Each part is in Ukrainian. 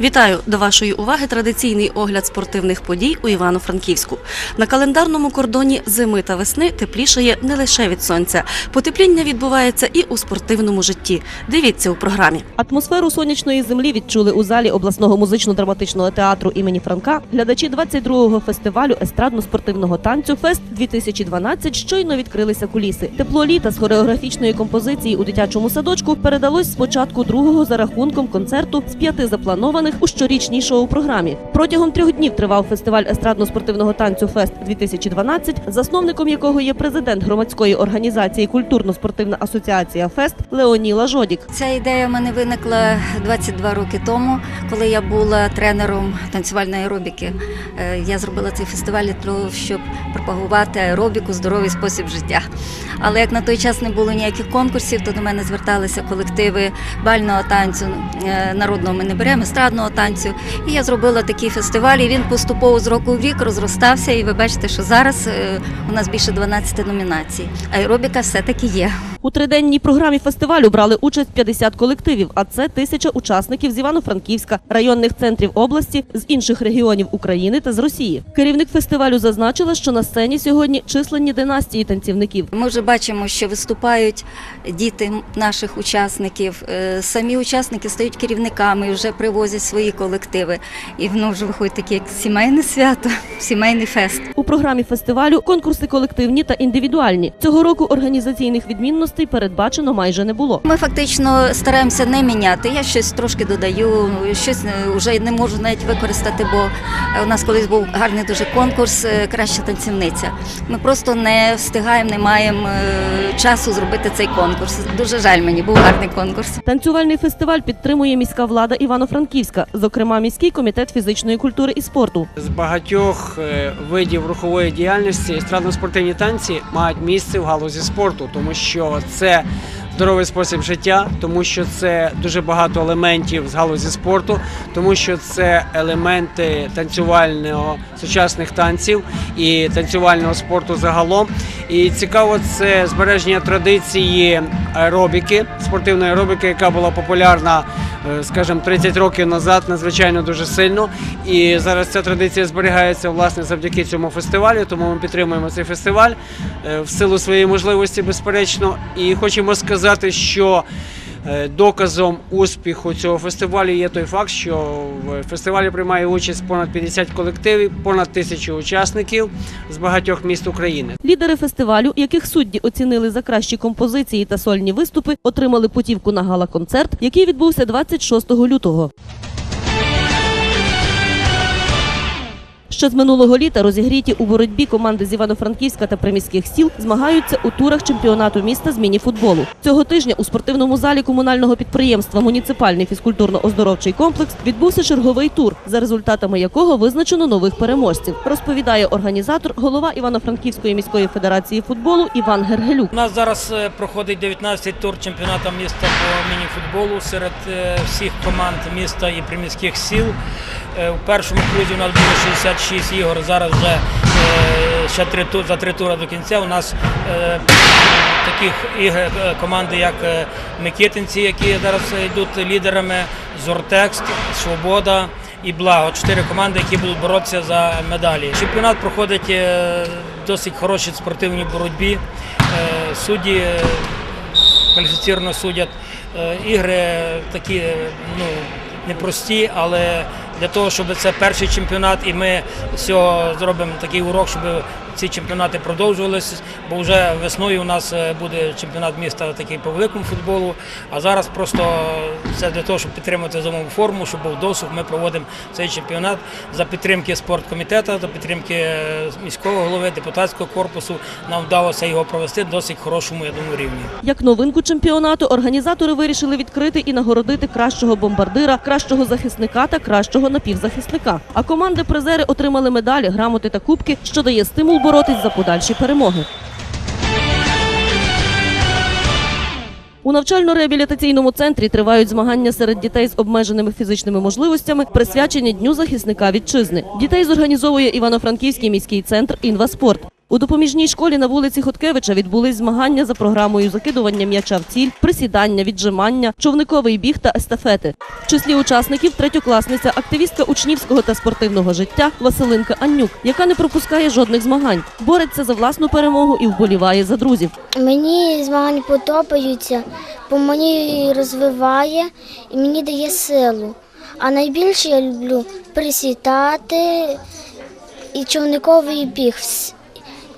Вітаю до вашої уваги традиційний огляд спортивних подій у Івано-Франківську. На календарному кордоні зими та весни теплішає не лише від сонця. Потепління відбувається і у спортивному житті. Дивіться у програмі. Атмосферу сонячної землі відчули у залі обласного музично-драматичного театру імені Франка глядачі 22-го фестивалю естрадно-спортивного танцю Фест 2012 щойно відкрилися куліси. Тепло літа з хореографічної композиції у дитячому садочку передалось з початку другого за рахунком концерту з п'яти запланованих у щорічній шоу-програмі. Протягом трьох днів тривав фестиваль естрадно-спортивного танцю Фест 2012, засновником якого є президент громадської організації Культурно-спортивна асоціація Фест Леоніла Жодік. Ця ідея в мене виникла 22 роки тому, коли я була тренером танцювальної аеробіки. Е, Я зробила цей фестиваль для того, щоб пропагувати аеробіку, здоровий спосіб життя. Але як на той час не було ніяких конкурсів, то до мене зверталися колективи бального танцю, е, народного ми не беремо, естрадного танцю. І я зробила такий фестиваль, і він поступово з року в рік розростався. І ви бачите, що зараз е, у нас більше 12 номінацій. Аеробіка все-таки є. У триденній програмі фестивалю брали участь 50 колективів, а це тисяча учасників з Івано-Франківська, районних центрів області, з інших регіонів України та з Росії. Керівник фестивалю зазначила, що на сцені сьогодні численні династії танцівників. Ми вже бачимо, що виступають діти наших учасників. Е, Самі учасники стають керівниками, вже привозять свої колективи. І воно вже виходить таке як сімейне свято, сімейний фест. У програмі фестивалю конкурси колективні та індивідуальні. Цього року організаційних відмінностей передбачено майже не було. Ми фактично стараємося не міняти. Я щось трошки додаю, щось е, вже не можу навіть використати, бо е, у нас колись був гарний дуже конкурс е, Краща танцівниця. Ми просто не встигаємо, не маємо е, часу зробити цей конкурс. Дуже жаль мені, був гарний конкурс. Танцювальний фестиваль підтримує міська влада Івано-Франківська, зокрема міський комітет фізичної культури і спорту. З багатьох е, видів рухової діяльності естрадно-спортивні танці мають місце в галузі спорту, тому що це здоровий спосіб життя, тому що це дуже багато елементів з галузі спорту, тому що це елементи танцювального сучасних танців і танцювального спорту загалом. І цікаво, це збереження традиції аеробіки, спортивної аеробіки, яка була популярна, скажімо, 30 років назад, надзвичайно дуже сильно. І зараз ця традиція зберігається власне завдяки цьому фестивалю. Тому ми підтримуємо цей фестиваль е, в силу своєї можливості, безперечно. І хочемо сказати, що е, доказом успіху цього фестивалю є той факт, що в фестивалі приймає участь понад 50 колективів, понад тисячу учасників з багатьох міст України. Лідери фестивалю, яких судді оцінили за кращі композиції та сольні виступи, отримали путівку на гала-концерт, який відбувся 26 лютого. Ще з минулого літа розігріті у боротьбі команди з Івано-Франківська та приміських сіл змагаються у турах чемпіонату міста з міні-футболу. Цього тижня у спортивному залі комунального підприємства Муніципальний фізкультурно-оздоровчий комплекс відбувся черговий тур, за результатами якого визначено нових переможців. Розповідає організатор, голова Івано-Франківської міської федерації футболу Іван Гергелюк. У нас зараз е, проходить 19-й тур чемпіонату міста по міні-футболу серед е, всіх команд міста і приміських сіл. Е, У першому крузі у нас було 66 ігор. Зараз вже е, ще три за три тури до кінця. У нас е, таких ігор е, команди, як е, Микитинці, які зараз е, йдуть лідерами, Зортекст, Свобода. І благо чотири команди, які будуть боротися за медалі. Чемпіонат проходить е, досить хорошій спортивній боротьбі. Е, Судді е, кваліфіційно судять. Е, Ігри такі е, ну, непрості, але для того, щоб це перший чемпіонат, і ми з зробимо такий урок, щоб ці чемпіонати продовжувалися, бо вже весною у нас е, буде чемпіонат міста такий по великому футболу. А зараз просто це для того, щоб підтримати зимову форму, щоб був досуг. Ми проводимо цей чемпіонат за підтримки спорткомітету, за підтримки е, міського голови, депутатського корпусу. Нам вдалося його провести досить хорошому, я думаю, рівні. Як новинку чемпіонату, організатори вирішили відкрити і нагородити кращого бомбардира, кращого захисника та кращого напівзахисника. А команди-призери отримали медалі, грамоти та кубки, що дає стимул боротись за подальші перемоги. У навчально-реабілітаційному центрі тривають змагання серед дітей з обмеженими фізичними можливостями, присвячені Дню захисника вітчизни. Дітей зорганізовує Івано-Франківський міський центр «Інваспорт». У допоміжній школі на вулиці Хоткевича відбулись змагання за програмою закидування м'яча в ціль, присідання, віджимання, човниковий біг та естафети. В числі учасників третьокласниця, активістка учнівського та спортивного життя Василинка Аннюк, яка не пропускає жодних змагань, бореться за власну перемогу і вболіває за друзів. Мені змагання подобаються, бо мені розвиває і мені дає силу. А найбільше я люблю присідати і човниковий біг.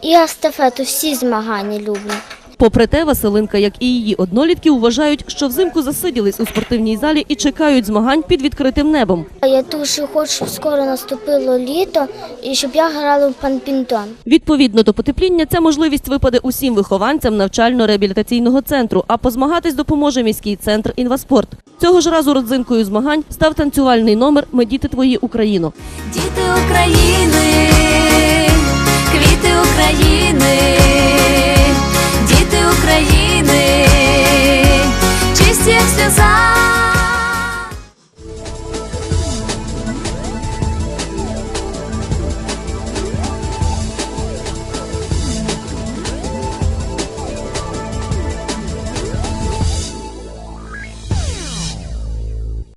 І естафету, всі змагання люблю. Попри те, Василинка, як і її однолітки, вважають, що взимку засиділись у спортивній залі і чекають змагань під відкритим небом. Я дуже хочу, щоб скоро наступило літо і щоб я грала в панпінтон. Відповідно до потепління, ця можливість випаде усім вихованцям навчально-реабілітаційного центру, а позмагатись допоможе міський центр «Інваспорт». Цього ж разу родзинкою змагань став танцювальний номер «Ми діти твої Україно». Діти України, квіти України,